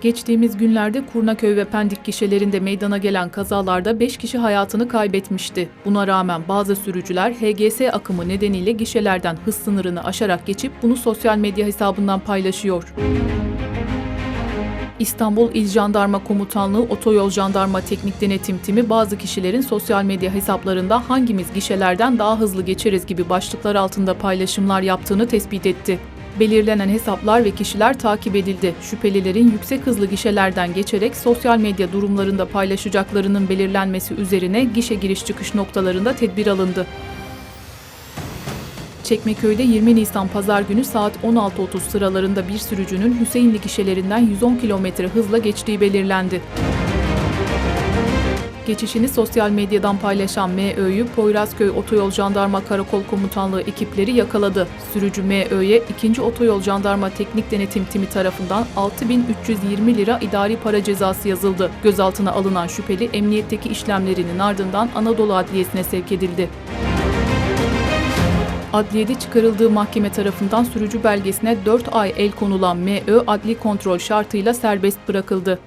Geçtiğimiz günlerde Kurnaköy ve Pendik gişelerinde meydana gelen kazalarda 5 kişi hayatını kaybetmişti. Buna rağmen bazı sürücüler HGS akımı nedeniyle gişelerden hız sınırını aşarak geçip bunu sosyal medya hesabından paylaşıyor. İstanbul İl Jandarma Komutanlığı Otoyol Jandarma Teknik Denetim Timi bazı kişilerin sosyal medya hesaplarında hangimiz gişelerden daha hızlı geçeriz gibi başlıklar altında paylaşımlar yaptığını tespit etti. Belirlenen hesaplar ve kişiler takip edildi. Şüphelilerin yüksek hızlı gişelerden geçerek sosyal medya durumlarında paylaşacaklarının belirlenmesi üzerine gişe giriş çıkış noktalarında tedbir alındı. Çekmeköy'de 20 Nisan Pazar günü saat 16.30 sıralarında bir sürücünün Hüseyinli gişelerinden 110 km hızla geçtiği belirlendi. Geçişini sosyal medyadan paylaşan MÖ'yü Poyrazköy Otoyol Jandarma Karakol Komutanlığı ekipleri yakaladı. Sürücü MÖ'ye 2. Otoyol Jandarma Teknik Denetim Timi tarafından 6320 lira idari para cezası yazıldı. Gözaltına alınan şüpheli emniyetteki işlemlerinin ardından Anadolu Adliyesi'ne sevk edildi. Adliyede çıkarıldığı mahkeme tarafından sürücü belgesine 4 ay el konulan MÖ adli kontrol şartıyla serbest bırakıldı.